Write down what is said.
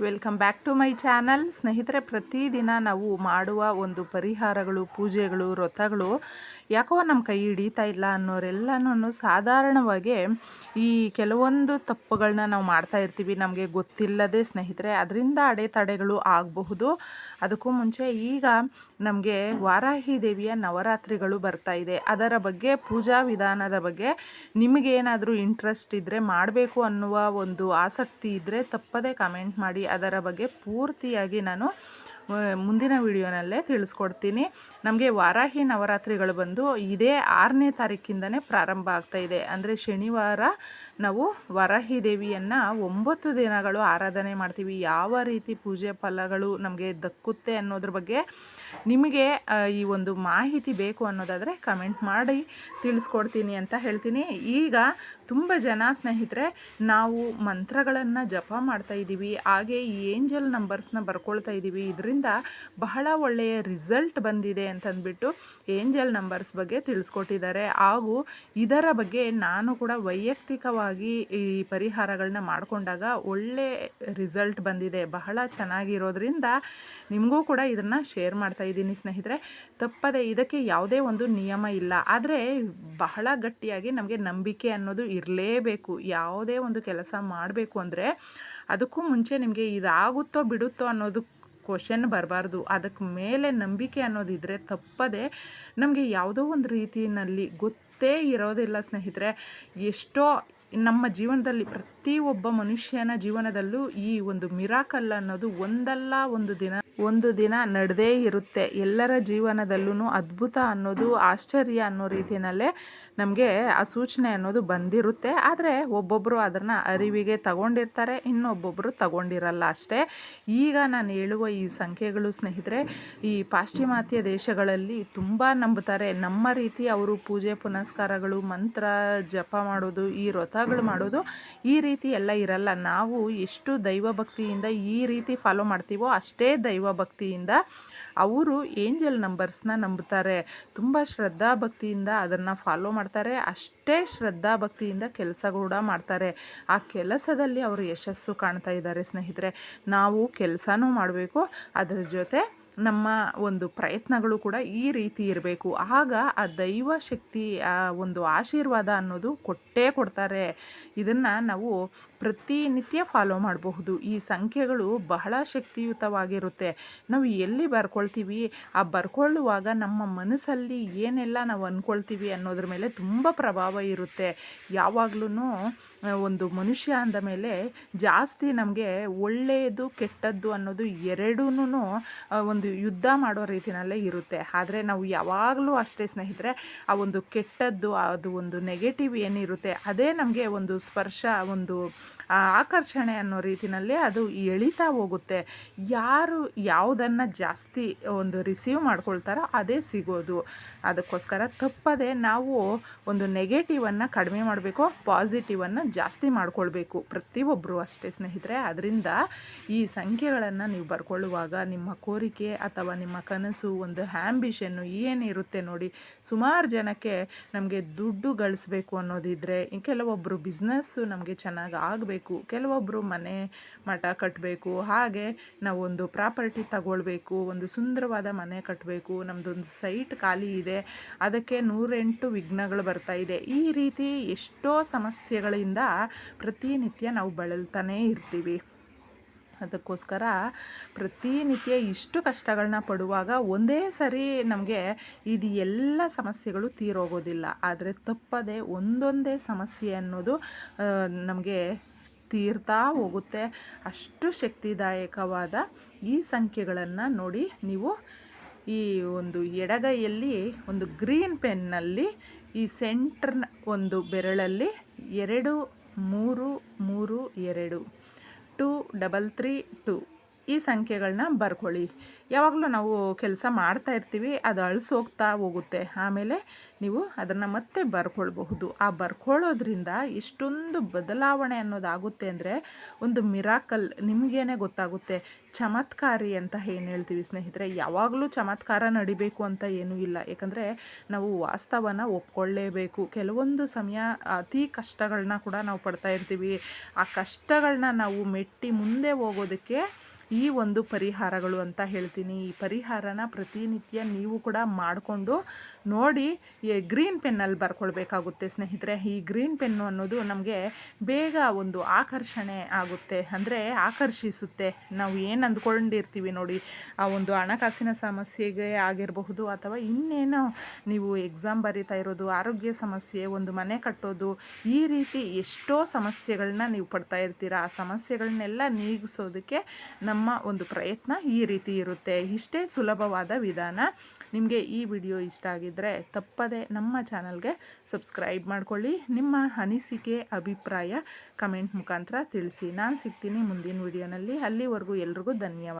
Welcome back to my channel. ಸ್ನೇಹಿತರೆ, ಪ್ರತಿದಿನ ನಾವು ಮಾಡುವ ಒಂದು ಪರಿಹಾರಗಳು, ಪೂಜೆಗಳು, ವ್ರತಗಳು ಯಾಕೋ ನಮ್ಮ ಕೈ ಹಿಡಿತಾ ಇಲ್ಲ ಅನ್ನೋರೆಲ್ಲನೂ ಸಾಧಾರಣವಾಗಿ ಈ ಕೆಲವೊಂದು ತಪ್ಪುಗಳನ್ನ ನಾವು ಮಾಡ್ತಾ ಇರ್ತೀವಿ. ನಮಗೆ ಗೊತ್ತಿಲ್ಲದೆ ಸ್ನೇಹಿತರೆ, ಅದರಿಂದ ಅಡೆತಡೆಗಳು ಆಗಬಹುದು. ಅದಕ್ಕೂ ಮುಂಚೆ ಈಗ ನಮಗೆ ವಾರಾಹಿ ದೇವಿಯ ನವರಾತ್ರಿಗಳು ಬರ್ತಾ ಇದೆ. ಅದರ ಬಗ್ಗೆ, ಪೂಜಾ ವಿಧಾನದ ಬಗ್ಗೆ ನಿಮಗೇನಾದರೂ ಇಂಟ್ರೆಸ್ಟ್ ಇದ್ದರೆ ಮಾಡಬೇಕು ಅನ್ನುವ ಒಂದು ಆಸಕ್ತಿ ಇದ್ದರೆ ತಪ್ಪದೇ ಕಮೆಂಟ್ ಮಾಡಿ. ಅದರ ಬಗ್ಗೆ ಪೂರ್ತಿಯಾಗಿ ನಾನು ಮುಂದಿನ ವಿಡಿಯೋನಲ್ಲೇ ತಿಳಿಸ್ಕೊಡ್ತೀನಿ. ನಮಗೆ ವಾರಾಹಿ ನವರಾತ್ರಿಗಳು ಬಂದು ಇದೇ ಆರನೇ ತಾರೀಕಿಂದನೇ ಪ್ರಾರಂಭ ಆಗ್ತಾ ಇದೆ. ಅಂದರೆ ಶನಿವಾರ ನಾವು ವಾರಾಹಿ ದೇವಿಯನ್ನು ಒಂಬತ್ತು ದಿನಗಳು ಆರಾಧನೆ ಮಾಡ್ತೀವಿ. ಯಾವ ರೀತಿ ಪೂಜೆ ಫಲಗಳು ನಮಗೆ ದಕ್ಕುತ್ತೆ ಅನ್ನೋದ್ರ ಬಗ್ಗೆ ನಿಮಗೆ ಈ ಒಂದು ಮಾಹಿತಿ ಬೇಕು ಅನ್ನೋದಾದರೆ ಕಮೆಂಟ್ ಮಾಡಿ ತಿಳಿಸ್ಕೊಡ್ತೀನಿ ಅಂತ ಹೇಳ್ತೀನಿ. ಈಗ ತುಂಬ ಜನ ಸ್ನೇಹಿತರೆ, ನಾವು ಮಂತ್ರಗಳನ್ನು ಜಪ ಮಾಡ್ತಾ ಇದ್ದೀವಿ ಹಾಗೆ ಈ ಏಂಜಲ್ ನಂಬರ್ಸ್ನ ಬರ್ಕೊಳ್ತಾ ಇದ್ದೀವಿ ಇದರಿಂದ ಬಹಳ ಒಳ್ಳೆಯ ರಿಸಲ್ಟ್ ಬಂದಿದೆ ಅಂತಂದ್ಬಿಟ್ಟು ಏಂಜಲ್ ನಂಬರ್ಸ್ ಬಗ್ಗೆ ತಿಳಿಸ್ಕೊಟ್ಟಿದ್ದಾರೆ. ಹಾಗೂ ಇದರ ಬಗ್ಗೆ ನಾನು ಕೂಡ ವೈಯಕ್ತಿಕವಾಗಿ ಈ ಪರಿಹಾರಗಳನ್ನ ಮಾಡಿಕೊಂಡಾಗ ಒಳ್ಳೆ ರಿಸಲ್ಟ್ ಬಂದಿದೆ. ಬಹಳ ಚೆನ್ನಾಗಿರೋದ್ರಿಂದ ನಿಮಗೂ ಕೂಡ ಇದನ್ನು ಶೇರ್ ಮಾಡ್ತಾ ಇದ್ದೀನಿ ಸ್ನೇಹಿತರೆ. ತಪ್ಪದೆ ಇದಕ್ಕೆ ಯಾವುದೇ ಒಂದು ನಿಯಮ ಇಲ್ಲ. ಆದರೆ ಬಹಳ ಗಟ್ಟಿಯಾಗಿ ನಮಗೆ ನಂಬಿಕೆ ಅನ್ನೋದು ಇರಲೇಬೇಕು. ಯಾವುದೇ ಒಂದು ಕೆಲಸ ಮಾಡಬೇಕು ಅಂದರೆ ಅದಕ್ಕೂ ಮುಂಚೆ ನಿಮಗೆ ಇದಾಗುತ್ತೋ ಬಿಡುತ್ತೋ ಅನ್ನೋದು ಕ್ವಶನ್ ಬರಬಾರ್ದು. ಅದಕ್ಕೆ ಮೇಲೆ ನಂಬಿಕೆ ಅನ್ನೋದಿದ್ರೆ ತಪ್ಪದೆ ನಮಗೆ ಯಾವುದೋ ಒಂದು ರೀತಿಯಲ್ಲಿ ಗೊತ್ತೇ ಇರೋದಿಲ್ಲ ಸ್ನೇಹಿತರೆ. ಎಷ್ಟೋ ನಮ್ಮ ಜೀವನದಲ್ಲಿ ಪ್ರತಿಯೊಬ್ಬ ಮನುಷ್ಯನ ಜೀವನದಲ್ಲೂ ಈ ಒಂದು ಮಿರಾಕಲ್ ಅನ್ನೋದು ಒಂದಲ್ಲ ಒಂದು ದಿನ ಒಂದು ದಿನ ನಡೆದೇ ಇರುತ್ತೆ. ಎಲ್ಲರ ಜೀವನದಲ್ಲೂ ಅದ್ಭುತ ಅನ್ನೋದು, ಆಶ್ಚರ್ಯ ಅನ್ನೋ ರೀತಿಯಲ್ಲೇ ನಮಗೆ ಆ ಸೂಚನೆ ಅನ್ನೋದು ಬಂದಿರುತ್ತೆ. ಆದರೆ ಒಬ್ಬೊಬ್ಬರು ಅದನ್ನು ಅರಿವಿಗೆ ತಗೊಂಡಿರ್ತಾರೆ ಇನ್ನೊಬ್ಬೊಬ್ಬರು ತಗೊಂಡಿರಲ್ಲ ಅಷ್ಟೇ. ಈಗ ನಾನು ಹೇಳುವ ಈ ಸಂಖ್ಯೆಗಳು ಸ್ನೇಹಿತರೆ, ಈ ಪಾಶ್ಚಿಮಾತ್ಯ ದೇಶಗಳಲ್ಲಿ ತುಂಬ ನಂಬುತ್ತಾರೆ. ನಮ್ಮ ರೀತಿ ಅವರು ಪೂಜೆ ಪುನಸ್ಕಾರಗಳು, ಮಂತ್ರ ಜಪ ಮಾಡೋದು, ಈ ವ್ರತಗಳು ಮಾಡೋದು, ಈ ಎಲ್ಲ ಇರಲ್ಲ. ನಾವು ಎಷ್ಟು ದೈವ ಭಕ್ತಿಯಿಂದ ಈ ರೀತಿ ಫಾಲೋ ಮಾಡ್ತೀವೋ ಅಷ್ಟೇ ದೈವ ಭಕ್ತಿಯಿಂದ ಅವರು ಏಂಜಲ್ ನಂಬರ್ಸ್ನ ನಂಬುತ್ತಾರೆ ತುಂಬ ಶ್ರದ್ಧಾ ಭಕ್ತಿಯಿಂದ ಅದನ್ನು ಫಾಲೋ ಮಾಡ್ತಾರೆ. ಅಷ್ಟೇ ಶ್ರದ್ಧಾ ಭಕ್ತಿಯಿಂದ ಕೆಲಸ ಕೂಡ ಮಾಡ್ತಾರೆ. ಆ ಕೆಲಸದಲ್ಲಿ ಅವರು ಯಶಸ್ಸು ಕಾಣ್ತಾ ಇದ್ದಾರೆ ಸ್ನೇಹಿತರೆ. ನಾವು ಕೆಲಸನೂ ಮಾಡಬೇಕು, ಅದರ ಜೊತೆ ನಮ್ಮ ಒಂದು ಪ್ರಯತ್ನಗಳು ಕೂಡ ಈ ರೀತಿ ಇರಬೇಕು. ಆಗ ಆ ದೈವ ಶಕ್ತಿ ಒಂದು ಆಶೀರ್ವಾದ ಅನ್ನೋದು ಕೊಟ್ಟೇ ಕೊಡ್ತಾರೆ. ಇದನ್ನು ನಾವು ಪ್ರತಿನಿತ್ಯ ಫಾಲೋ ಮಾಡಬಹುದು. ಈ ಸಂಖ್ಯೆಗಳು ಬಹಳ ಶಕ್ತಿಯುತವಾಗಿರುತ್ತೆ. ನಾವು ಎಲ್ಲಿ ಬರ್ಕೊಳ್ತೀವಿ? ಆ ಬರ್ಕೊಳ್ಳುವಾಗ ನಮ್ಮ ಮನಸ್ಸಲ್ಲಿ ಏನೆಲ್ಲ ನಾವು ಅಂದ್ಕೊಳ್ತೀವಿ ಅನ್ನೋದ್ರ ಮೇಲೆ ತುಂಬ ಪ್ರಭಾವ ಇರುತ್ತೆ. ಯಾವಾಗ್ಲೂ ಒಂದು ಮನುಷ್ಯ ಅಂದ ಮೇಲೆ ಜಾಸ್ತಿ ನಮಗೆ ಒಳ್ಳೆಯದು ಕೆಟ್ಟದ್ದು ಅನ್ನೋದು ಎರಡೂ ಒಂದು ಯುದ್ಧ ಮಾಡೋ ರೀತಿಯಲ್ಲೇ ಇರುತ್ತೆ. ಆದರೆ ನಾವು ಯಾವಾಗಲೂ ಅಷ್ಟೇ ಸ್ನೇಹಿತರೆ, ಆ ಒಂದು ಕೆಟ್ಟದ್ದು, ಅದು ಒಂದು ನೆಗೆಟಿವ್ ಏನಿರುತ್ತೆ, ಅದೇ ನಮಗೆ ಒಂದು ಸ್ಪರ್ಶ, ಒಂದು ಆಕರ್ಷಣೆ ಅನ್ನೋ ರೀತಿಯಲ್ಲಿ ಅದು ಎಳಿತಾ ಹೋಗುತ್ತೆ. ಯಾರು ಯಾವುದನ್ನು ಜಾಸ್ತಿ ಒಂದು ರಿಸೀವ್ ಮಾಡ್ಕೊಳ್ತಾರೋ ಅದೇ ಸಿಗೋದು. ಅದಕ್ಕೋಸ್ಕರ ತಪ್ಪದೆ ನಾವು ಒಂದು ನೆಗೆಟಿವನ್ನು ಕಡಿಮೆ ಮಾಡಬೇಕು ಪಾಸಿಟಿವನ್ನು ಜಾಸ್ತಿ ಮಾಡ್ಕೊಳ್ಬೇಕು. ಪ್ರತಿಯೊಬ್ಬರು ಅಷ್ಟೇ ಸ್ನೇಹಿತರೆ ಅದರಿಂದ ಈ ಸಂಖ್ಯೆಗಳನ್ನು ನೀವು ಬರ್ಕೊಳ್ಳುವಾಗ ನಿಮ್ಮ ಕೋರಿಕೆ ಅಥವಾ ನಿಮ್ಮ ಕನಸು, ಒಂದು ಆ್ಯಂಬಿಷನ್ನು ಏನಿರುತ್ತೆ ನೋಡಿ, ಸುಮಾರು ಜನಕ್ಕೆ ನಮಗೆ ದುಡ್ಡು ಗಳಿಸ್ಬೇಕು ಅನ್ನೋದಿದ್ರೆ ಕೆಲವೊಬ್ಬರು ಬಿಸ್ನೆಸ್ಸು ನಮಗೆ ಚೆನ್ನಾಗಿ ಆಗಬೇಕು ಕೆಲವೊಬ್ಬರು ಮನೆ ಮಠ ಕಟ್ಟಬೇಕು ಹಾಗೆ ನಾವೊಂದು ಪ್ರಾಪರ್ಟಿ ತಗೊಳ್ಬೇಕು, ಒಂದು ಸುಂದರವಾದ ಮನೆ ಕಟ್ಟಬೇಕು ನಮ್ಮದೊಂದು ಸೈಟ್ ಖಾಲಿ ಇದೆ, ಅದಕ್ಕೆ ನೂರೆಂಟು ವಿಘ್ನಗಳು ಬರ್ತಾ ಇದೆ. ಈ ರೀತಿ ಎಷ್ಟೋ ಸಮಸ್ಯೆಗಳಿಂದ ಪ್ರತಿನಿತ್ಯ ನಾವು ಬಳಲ್ತಾನೇ ಇರ್ತೀವಿ. ಅದಕ್ಕೋಸ್ಕರ ಪ್ರತಿನಿತ್ಯ ಇಷ್ಟು ಕಷ್ಟಗಳನ್ನ ಪಡುವಾಗ ಒಂದೇ ಸರಿ ನಮಗೆ ಇದು ಎಲ್ಲ ಸಮಸ್ಯೆಗಳು ತೀರೋಗೋದಿಲ್ಲ. ಆದರೆ ತಪ್ಪದೆ ಒಂದೊಂದೇ ಸಮಸ್ಯೆ ಅನ್ನೋದು ನಮಗೆ ತೀರ್ತಾ ಹೋಗುತ್ತೆ. ಅಷ್ಟು ಶಕ್ತಿದಾಯಕವಾದ ಈ ಸಂಖ್ಯೆಗಳನ್ನು ನೋಡಿ ನೀವು ಈ ಒಂದು ಎಡಗೈಯಲ್ಲಿ ಒಂದು ಗ್ರೀನ್ ಪೆನ್ನಲ್ಲಿ ಈ ಸೆಂಟ್ರ್ನ ಒಂದು ಬೆರಳಲ್ಲಿ ಎರಡು ಮೂರು ಮೂರು ಎರಡು ಟು ಡಬಲ್ ತ್ರೀ ಟು ಈ ಸಂಖ್ಯೆಗಳನ್ನ ಬರ್ಕೊಳ್ಳಿ. ಯಾವಾಗಲೂ ನಾವು ಕೆಲಸ ಮಾಡ್ತಾ ಇರ್ತೀವಿ, ಅದು ಅಳಿಸೋಗ್ತಾ ಹೋಗುತ್ತೆ. ಆಮೇಲೆ ನೀವು ಅದನ್ನು ಮತ್ತೆ ಬರ್ಕೊಳ್ಬಹುದು. ಆ ಬರ್ಕೊಳ್ಳೋದ್ರಿಂದ ಇಷ್ಟೊಂದು ಬದಲಾವಣೆ ಅನ್ನೋದಾಗುತ್ತೆ ಅಂದರೆ ಒಂದು ಮಿರಾಕಲ್ ನಿಮಗೇನೆ ಗೊತ್ತಾಗುತ್ತೆ. ಚಮತ್ಕಾರಿ ಅಂತ ಏನು ಹೇಳ್ತೀವಿ ಸ್ನೇಹಿತರೆ? ಯಾವಾಗಲೂ ಚಮತ್ಕಾರ ನಡಿಬೇಕು ಅಂತ ಏನೂ ಇಲ್ಲ. ಯಾಕಂದರೆ ನಾವು ವಾಸ್ತವನ ಒಪ್ಕೊಳ್ಳೇಬೇಕು. ಕೆಲವೊಂದು ಸಮಯ ಅತಿ ಕಷ್ಟಗಳನ್ನ ಕೂಡ ನಾವು ಪಡ್ತಾ ಇರ್ತೀವಿ. ಆ ಕಷ್ಟಗಳನ್ನ ನಾವು ಮೆಟ್ಟಿ ಮುಂದೆ ಹೋಗೋದಕ್ಕೆ ಈ ಒಂದು ಪರಿಹಾರಗಳು ಅಂತ ಹೇಳ್ತೀನಿ. ಈ ಪರಿಹಾರನ ಪ್ರತಿನಿತ್ಯ ನೀವು ಕೂಡ ಮಾಡಿಕೊಂಡು ನೋಡಿ ಗ್ರೀನ್ ಪೆನ್ನಲ್ಲಿ ಬರ್ಕೊಳ್ಬೇಕಾಗುತ್ತೆ ಸ್ನೇಹಿತರೆ. ಈ ಗ್ರೀನ್ ಪೆನ್ನು ಅನ್ನೋದು ನಮಗೆ ಬೇಗ ಒಂದು ಆಕರ್ಷಣೆ ಆಗುತ್ತೆ. ಅಂದರೆ ಆಕರ್ಷಿಸುತ್ತೆ. ನಾವು ಏನು ಅಂದ್ಕೊಂಡಿರ್ತೀವಿ ನೋಡಿ. ಆ ಒಂದು ಹಣಕಾಸಿನ ಸಮಸ್ಯೆಗೆ ಆಗಿರಬಹುದು ಅಥವಾ ಇನ್ನೇನೋ ನೀವು ಎಕ್ಸಾಮ್ ಬರೀತಾ ಇರೋದು, ಆರೋಗ್ಯ ಸಮಸ್ಯೆ, ಒಂದು ಮನೆ ಕಟ್ಟೋದು, ಈ ರೀತಿ ಎಷ್ಟೋ ಸಮಸ್ಯೆಗಳನ್ನ ನೀವು ಪಡ್ತಾ ಇರ್ತೀರ. ಆ ಸಮಸ್ಯೆಗಳನ್ನೆಲ್ಲ ನೀಗಿಸೋದಕ್ಕೆ ನಮ್ಮ ಒಂದು ಪ್ರಯತ್ನ ಈ ರೀತಿ ಇರುತ್ತೆ. ಇಷ್ಟೇ ಸುಲಭವಾದ ವಿಧಾನ. ನಿಮಗೆ ಈ ವಿಡಿಯೋ ಇಷ್ಟ ಆಗಿದ್ದರೆ ತಪ್ಪದೆ ನಮ್ಮ ಚಾನಲ್ಗೆ ಸಬ್ಸ್ಕ್ರೈಬ್ ಮಾಡ್ಕೊಳ್ಳಿ. ನಿಮ್ಮ ಅನಿಸಿಕೆ, ಅಭಿಪ್ರಾಯ ಕಮೆಂಟ್ ಮುಖಾಂತರ ತಿಳಿಸಿ. ನಾನು ಸಿಗ್ತೀನಿ ಮುಂದಿನ ವಿಡಿಯೋನಲ್ಲಿ. ಅಲ್ಲಿವರೆಗೂ ಎಲ್ರಿಗೂ ಧನ್ಯವಾದ.